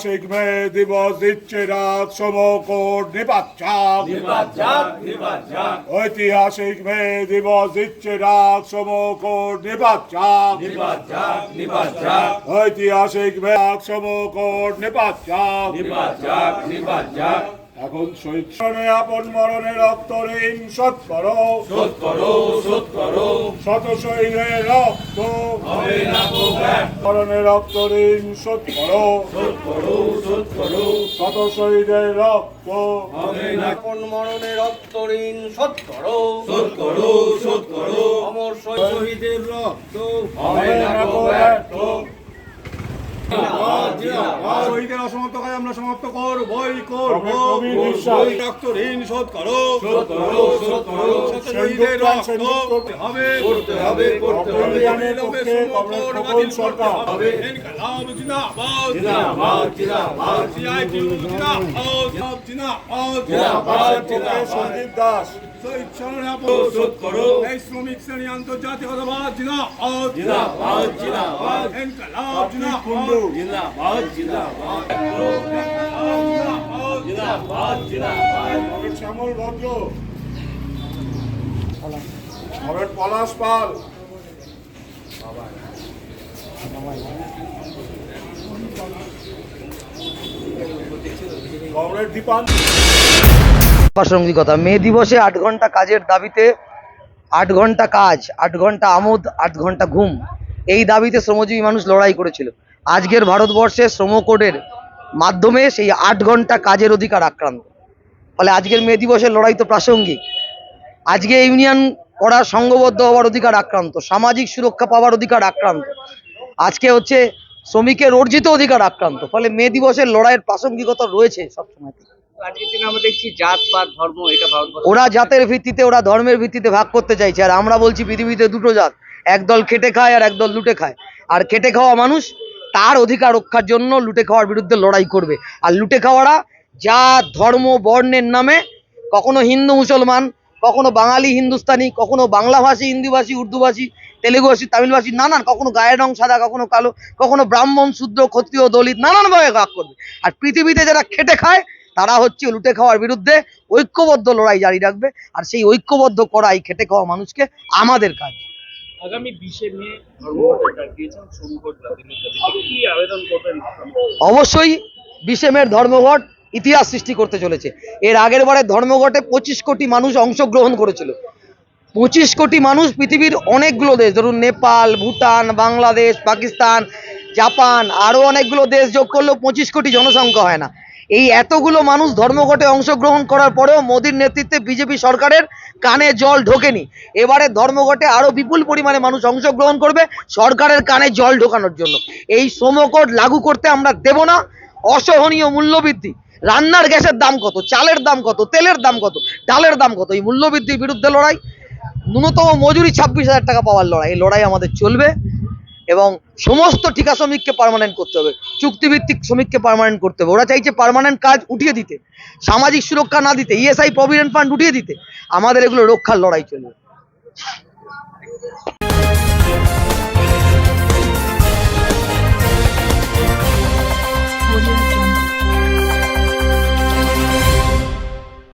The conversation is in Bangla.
ঐতিহাসিক মে দিবস দিচ্ছে রাত সমকোট নিপাচ্ছাপ ঐতিহাসিক মে দিবস দিচ্ছে রাত সমকোট নিপাচ্ছাপ ঐতিহাসিক মে সমকোট নিপাচ্ছাপ এখন শৈক্ষণে আপন মরণে রক্ত ঋণ শোধ করো। শত শহীদের রক্ত। মরণে রক্ত ঋণ শোধ করো শত শহীদের রক্ত আপন মরণে রক্ত ঋণ শোধ করো অমর শহীদের রক্ত হবে না শহীদের অসমাপ্ত কাজ আমরা সমাপ্ত করবই করব তবে কবির রক্ত ঋণ শোধ করো। শহীদের রক্ত করতে হবে করতে হবে। হবে সরকার। ইনকলাব জিন্দাবাদ সন্দীপ দাস। শ্রমিক শ্রেণি আন্তর্জাতিকতাবাদ জিন্দাবাদ। জিন্দাবাদ জিন্দাবাদ। ইনকলাব জিন্দাবাদ। প্রাসঙ্গিকতা, মে দিবসে আট ঘণ্টা কাজের দাবিতে আট ঘণ্টা কাজ, আট ঘণ্টা আমোদ, আট ঘণ্টা ঘুম। এই দাবিতে শ্রমজীবী মানুষ লড়াই করেছিল। আজকের ভারতবর্ষে শ্রম কোডের মাধ্যমে সেই আট ঘণ্টা কাজের অধিকার আক্রান্ত। ফলে আজকের মে দিবসের লড়াই তো প্রাসঙ্গিক। আজকে ইউনিয়ন করার সংঘবদ্ধ হওয়ার অধিকার আক্রান্ত সামাজিক সুরক্ষা পাওয়ার অধিকার আক্রান্ত আজকে হচ্ছে শ্রমিকের অর্জিত অধিকার আক্রান্ত। ফলে মে দিবসের লড়াইয়ের প্রাসঙ্গিকতা রয়েছে সবসময়। আজকের দিনে আমরা দেখছি জাত পাত ধর্ম এটা ভারতবর্ষ ওরা জাতের ভিত্তিতে ওরা ধর্মের ভিত্তিতে ভাগ করতে চাইছে। আর আমরা বলছি পৃথিবীতে দুটো জাত একদল খেটে খায় আর একদল লুটে খায়। আর খেটে খাওয়া মানুষ তার অধিকার রক্ষার জন্য লুটে খাওয়ার বিরুদ্ধে লড়াই করবে। আর লুটে খাওয়ারা জাত ধর্ম বর্ণের নামে, কখনো হিন্দু মুসলমান, কখনো বাঙালি হিন্দুস্তানি, কখনো বাংলাভাষী, হিন্দিভাষী, উর্দুভাষী, তেলেগুভাষী, তামিলভাষী, নানান, কখনো গায়ের রং সাদা, কখনো কালো, কখনো ব্রাহ্মণ, শূদ্র, ক্ষত্রিয়, দলিত নানানভাবে ভাগ করবে। আর পৃথিবীতে যারা খেটে খায়, তারা হচ্ছে লুটে খাওয়ার বিরুদ্ধে ঐক্যবদ্ধ লড়াই জারি রাখবে। আর সেই ঐক্যবদ্ধ করাই খেটে খাওয়া মানুষকে আমাদের কাজ। আগামী বিশে মে ধর্মঘট ডাকিয়েছেন সোমকোট কি আবেদন করবেন? অবশ্যই বিশেমের ধর্মঘট ইতিহাস সৃষ্টি করতে চলেছে। এর আগের বারে ধর্মঘটে পঁচিশ কোটি মানুষ অংশগ্রহণ করেছিল। পঁচিশ কোটি মানুষ পৃথিবীর অনেকগুলো দেশ ধরুন নেপাল ভুটান বাংলাদেশ পাকিস্তান জাপান আরও অনেকগুলো দেশ যোগ করলেও পঁচিশ কোটি জনসংখ্যা হয় না। এই এতগুলো মানুষ ধর্মঘটে অংশগ্রহণ করার পরেও মোদীর নেতৃত্বে বিজেপি সরকারের কানে জল ঢোকেনি। এবারে ধর্মঘটে আরও বিপুল পরিমাণে মানুষ অংশগ্রহণ করবে সরকারের কানে জল ঢোকানোর জন্য। এই শ্রমকোড লাগু করতে আমরা দেব না। অসহনীয় মূল্যবৃদ্ধি। রান্নার গ্যাসের দাম কত? চালের দাম কত? তেলের দাম কত? ডালের দাম কত? এই মূল্যবৃদ্ধির বিরুদ্ধে লড়াই। ন্যূনতম মজুরি ছাব্বিশ হাজার টাকা পাওয়ার লড়াই। এই লড়াই আমাদের চলবে। এবং সমস্ত ঠিকা শ্রমিককে পারমানেন্ট করতে হবে, চুক্তিভিত্তিক শ্রমিককে পারমানেন্ট করতে হবে। ওরা চাইছে পারমানেন্ট কাজ উঠিয়ে দিতে, সামাজিক সুরক্ষা না দিতে ইএসআই প্রভিডেন্ট ফান্ড উঠিয়ে দিতে, আমাদের এগুলো রক্ষার লড়াই চলবে।